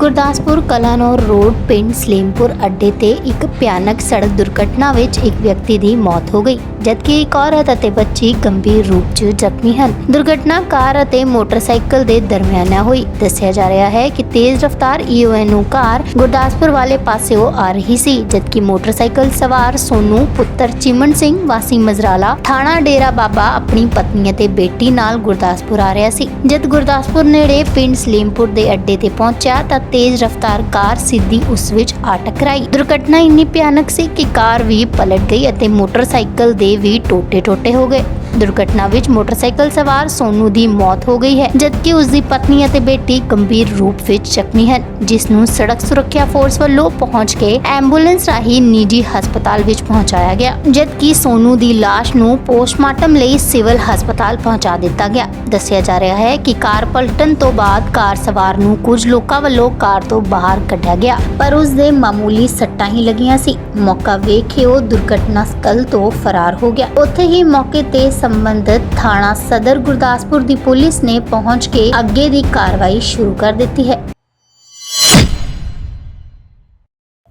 Gurdaspur Kalanaur road ਪਿੰਡ ਸਲੇਮਪੁਰ ਅੱਡੇ ਤੇ ਇੱਕ ਭਿਆਨਕ ਸੜਕ ਦੁਰਘਟਨਾ ਵਿੱਚ ਇੱਕ ਵਿਅਕਤੀ ਦੀ ਮੌਤ ਹੋ ਗਈ, ਜਦਕਿ ਇੱਕ ਔਰਤ ਅਤੇ ਬੱਚੀ ਗੰਭੀਰ ਰੂਪ 'ਚ ਜ਼ਖਮੀ ਹਨ। ਦੁਰਘਟਨਾ ਕਾਰ ਅਤੇ ਮੋਟਰਸਾਈਕਲ ਦੇ ਦਰਮਿਆਨ ਹੋਈ। ਦੱਸਿਆ ਜਾ ਰਿਹਾ ਹੈ ਕਿ ਤੇਜ਼ ਰਫ਼ਤਾਰ ਈਓਐਨਓ ਕਾਰ ਗੁਰਦਾਸਪੁਰ ਵਾਲੇ ਪਾਸਿਓਂ ਆ ਰਹੀ ਸੀ, ਜਦਕਿ ਮੋਟਰਸਾਈਕਲ ਸਵਾਰ ਸੋਨੂ ਪੁੱਤਰ ਚਿਮਨ ਸਿੰਘ, ਵਾਸੀ ਮਜ਼ਰਾਲਾ, ਥਾਣਾ ਡੇਰਾ ਬਾਬਾ ਆਪਣੀ ਪਤਨੀ ਅਤੇ ਬੇਟੀ ਨਾਲ ਗੁਰਦਾਸਪੁਰ ਆ ਰਿਹਾ ਸੀ। ਜਦ ਗੁਰਦਾਸਪੁਰ ਨੇੜੇ ਪਿੰਡ ਸਲੀਮਪੁਰ ਦੇ ਅੱਡੇ ਤੇ ਪਹੁੰਚਿਆ, ਤਾਂ ਤੇਜ਼ ਰਫ਼ਤਾਰ ਕਾਰ ਸਿੱਧੀ ਉਸ ਵਿੱਚ ਆ ਟਕਰਾਈ। ਦੁਰਘਟਨਾ ਇੰਨੀ ਭਿਆਨਕ ਸੀ ਕਿ ਕਾਰ ਵੀ ਪਲਟ ਗਈ ਅਤੇ ਮੋਟਰਸਾਈਕਲ ਦੇ ਵੀ ਟੋਟੇ-ਟੋਟੇ ਹੋ ਗਏ। ਦੁਰਘਟਨਾ ਵਿੱਚ ਮੋਟਰਸਾਈਕਲ ਸਵਾਰ ਸੋਨੂ ਦੀ ਮੌਤ ਹੋ ਗਈ ਹੈ, ਜਦਕਿ ਉਸ ਦੀ ਪਤਨੀ ਅਤੇ ਬੇਟੀ ਗੰਭੀਰ ਰੂਪ ਵਿੱਚ ਜ਼ਖਮੀ ਹਨ, ਜਿਸ ਨੂੰ ਸੜਕ ਸੁਰੱਖਿਆ ਫੋਰਸ ਵੱਲੋਂ ਪਹੁੰਚ ਕੇ ਐਂਬੂਲੈਂਸ ਰਾਹੀਂ ਨਿੱਜੀ ਹਸਪਤਾਲ ਵਿੱਚ ਪਹੁੰਚਾਇਆ ਗਿਆ, ਜਦਕਿ ਸੋਨੂ ਦੀ ਲਾਸ਼ ਨੂੰ ਪੋਸਟਮਾਰਟਮ ਲਈ ਸਿਵਲ ਹਸਪਤਾਲ ਪਹੁੰਚਾ ਦਿੱਤਾ ਗਿਆ। ਦੱਸਿਆ ਜਾ ਰਿਹਾ ਹੈ ਕਿ ਕਾਰ ਪਲਟਣ ਤੋਂ ਬਾਅਦ ਕਾਰ ਸਵਾਰ ਨੂੰ ਕੁਝ ਲੋਕਾਂ ਵੱਲੋਂ ਕਾਰ ਤੋਂ ਬਾਹਰ ਕੱਢਿਆ ਗਿਆ, ਪਰ ਉਸ ਦੇ ਮਾਮੂਲੀ ਸੱਟਾਂ ਹੀ ਲੱਗੀਆਂ ਸੀ। ਮੌਕਾ ਵੇਖ ਕੇ ਉਹ ਦੁਰਘਟਨਾ ਸਥਲ ਤੋਂ ਫਰਾਰ ਹੋ ਗਿਆ। ਉੱਥੇ ਹੀ ਮੌਕੇ ਤੇ ਸੰਬੰਧਿਤ ਥਾਣਾ ਸਦਰ ਗੁਰਦਾਸਪੁਰ ਦੀ ਪੁਲਿਸ ਨੇ ਪਹੁੰਚ ਕੇ ਅੱਗੇ ਦੀ ਕਾਰਵਾਈ ਸ਼ੁਰੂ ਕਰ ਦਿੱਤੀ ਹੈ।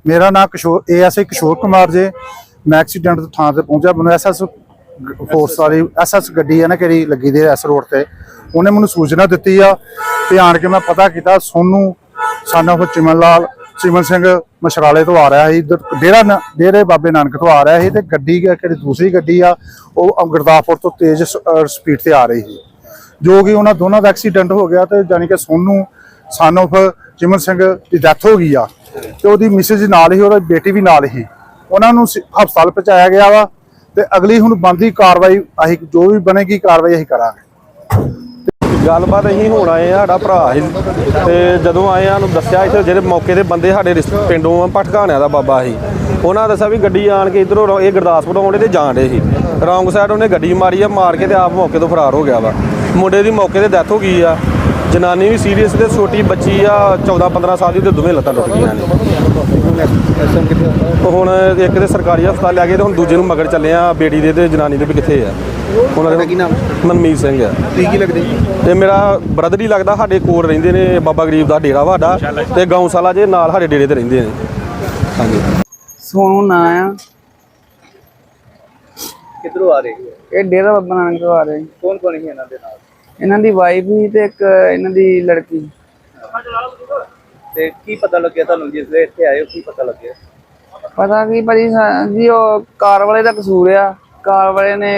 ਮੇਰਾ ਨਾਮ ਕਿਸ਼ੋਰ ਏਐਸਏ ਕਿਸ਼ੋਰ ਕੁਮਾਰ ਜੇ। ਮੈਂ ਐਕਸੀਡੈਂਟ ਤੋਂ ਥਾਂ ਤੇ ਪਹੁੰਚਿਆ। ਮੈਨੂੰ ਐਸਐਸ ਫੋਰਸ ਵਾਲੀ, ਐਸਐਸ ਗੱਡੀ ਹੈ ਨਾ ਕਿਹੜੀ ਲੱਗੀ ਦੀ ਐਸ ਰੋਡ ਤੇ। ਉਹਨੇ ਮੈਨੂੰ ਸੂਚਨਾ ਦਿੱਤੀ ਆ। ਤੇ ਆਣ ਕੇ ਮੈਂ ਪਤਾ ਕੀਤਾ, ਸੋਨੂੰ ਸਾਨਾ ਉਹ ਚਿਮਨ ਲਾਲ ਚਿਮਨ ਸਿੰਘ ਮਸ਼ਰਾਲੇ ਤੋਂ ਆ ਰਿਹਾ ਸੀ ਡੇਰਾ ਨਾ- ਡੇਰੇ ਬਾਬੇ ਨਾਨਕ ਤੋਂ ਆ ਰਿਹਾ ਸੀ ਤੇ ਗੱਡੀ ਕਿ- ਕਿਹੜੀ ਦੂਸਰੀ ਗੱਡੀ ਆ, ਉਹ ਗੁਰਦਾਸਪੁਰ ਤੋਂ ਤੇਜ਼ ਸਪੀਡ ਤੇ ਆ ਰਹੀ ਸੀ। ਜੋ ਕਿ ਉਹਨਾਂ ਦੋਨਾਂ ਦਾ ਐਕਸੀਡੈਂਟ ਹੋ ਗਿਆ ਤੇ ਜਾਨੀ ਕਿ ਸੋਨੂੰ, son of ਚਿਮਨ ਸਿੰਘ ਦੀ ਡੈਥ ਹੋ ਗਈ ਆ ਤੇ ਉਹਦੀ ਮਿਸਿਸ ਨਾਲ ਹੀ, ਉਹਦੀ ਬੇਟੀ ਵੀ ਨਾਲ ਹੀ। ਉਹਨਾਂ ਨੂੰ ਸ- ਹਸਪਤਾਲ ਪਹੁੰਚਾਇਆ ਗਿਆ ਵਾ ਤੇ ਅਗਲੀ ਹੁਣ ਬੰਦੀ ਕਾਰਵਾਈ, ਅਸੀਂ ਜੋ ਵੀ ਬਣੇਗੀ ਕਾਰਵਾਈ ਅਸੀਂ ਕਰਾਂਗੇ। ਗੱਲਬਾਤ ਅਸੀਂ ਹੁਣ ਆਏ ਆ ਸਾਡਾ ਭਰਾ ਸੀ ਤੇ ਜਦੋਂ ਆਏ ਆ ਨੂੰ ਦੱਸਿਆ ਇੱਥੇ ਜਿਹੜੇ ਮੌਕੇ ਦੇ ਬੰਦੇ ਸਾਡੇ ਰਿਸ਼ ਪਿੰਡੋਂ ਆ ਭਟਕਾਣਿਆਂ ਦਾ ਬਾਬਾ ਸੀ। ਉਹਨਾਂ ਦੱਸਿਆ ਵੀ ਗੱਡੀ ਆਣ ਕੇ ਇਧਰੋਂ ਇਹ ਗੁਰਦਾਸਪੁਰ ਆਉਂਦੇ ਤੇ ਜਾਣ ਡੇ ਸੀ। ਰੌਂਗ ਸਾਈਡ ਉਹਨੇ ਗੱਡੀ ਮਾਰੀ ਆ, ਮਾਰ ਕੇ ਤੇ ਆਪ ਮੌਕੇ ਤੋਂ ਫਰਾਰ ਹੋ ਗਿਆ ਵਾ। ਮੁੰਡੇ ਦੀ ਮੌਕੇ ਤੇ ਡੈਥ ਹੋ ਗਈ ਆ। ਜਨਾਨੀ ਵੀ ਸੀਰੀਅਸ ਤੇ ਛੋਟੀ ਬੱਚੀ ਆ 14 15 ਸਾਲ ਦੀ ਤੇ ਦੋਵੇਂ ਲੱਤਾਂ ਟੁੱਟ ਗਈਆਂ ਨੇ। ਹੁਣ ਇੱਕ ਦੇ ਸਰਕਾਰੀ ਹਸਪਤਾਲ ਲੈ ਗਏ ਤੇ ਹੁਣ ਦੂਜੇ ਨੂੰ ਮਗਰ ਚੱਲੇ ਆ, ਬੇਟੀ ਦੇ ਤੇ ਜਨਾਨੀ ਦੇ ਵੀ ਕਿੱਥੇ ਆ। ਉਹਨਾਂ ਦਾ ਕੀ ਨਾਮ? ਮਨਮੀਤ ਸਿੰਘ ਆ ਕੀ ਕੀ ਲੱਗਦੇ? ਤੇ ਮੇਰਾ ਬ੍ਰਦਰ ਹੀ ਲੱਗਦਾ ਸਾਡੇ ਕੋਲ ਰਹਿੰਦੇ ਨੇ ਬਾਬਾ ਗਰੀਬ ਦਾ ਡੇਰਾ ਵਾਡਾ ਤੇ ਗਊਸ਼ਾਲਾ ਜੇ ਨਾਲ ਸਾਡੇ ਡੇਰੇ ਤੇ ਰਹਿੰਦੇ ਨੇ। ਹਾਂਜੀ। ਸੋਨੂੰ ਨਾਂ ਆ ਕਿੱਧਰੋਂ ਆ ਰਹੇ ਹੋ? ਇਹ ਡੇਰਾ ਬੱਬਾ ਨਾਨਕ ਤੋਂ ਆ ਰਹੇ ਕੌਣ ਕੌਣ ਸੀ ਇਹਨਾਂ ਦੇ ਨਾਲ? ਇਹਨਾਂ ਦੀ ਵਾਈਫ ਵੀ ਤੇ ਇੱਕ ਇਹਨਾਂ ਦੀ ਲੜਕੀ। ਤੇ ਕੀ ਪਤਾ ਲੱਗਿਆ ਤੁਹਾਨੂੰ ਜਿਸ ਵੇਲੇ ਇੱਥੇ ਆਏ ਹੋ ਕੀ ਪਤਾ ਲੱਗਿਆ? ਪਤਾ ਕੀ ਭਾਜੀ ਸਾ- ਜੀ ਉਹ ਕਾਰ ਵਾਲੇ ਦਾ ਕਸੂਰ ਆ। ਕਾਰ ਵਾਲੇ ਨੇ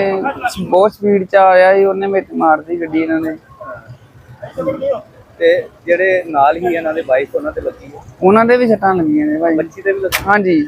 ਬਹੁਤ ਸਪੀਡ ਚ ਆਇਆ ਸੀ ਉਹਨੇ ਵਿੱਚ ਮਾਰਦੀ ਗੱਡੀ ਇਹਨਾਂ ਨੇ। ਤੇ ਜਿਹੜੇ ਨਾਲ ਹੀ ਇਹਨਾਂ ਦੇ ਵਾਈਫ ਉਹਨਾਂ ਤੇ ਲੱਗੀ ਹੈ ਉਹਨਾਂ ਦੇ ਵੀ ਸੱਟਾਂ ਲੱਗੀਆਂ ਨੇ ਭਾਜੀ ਬੱਚੀ ਤੇ ਵੀ ਲੱਗੀ? ਹਾਂਜੀ।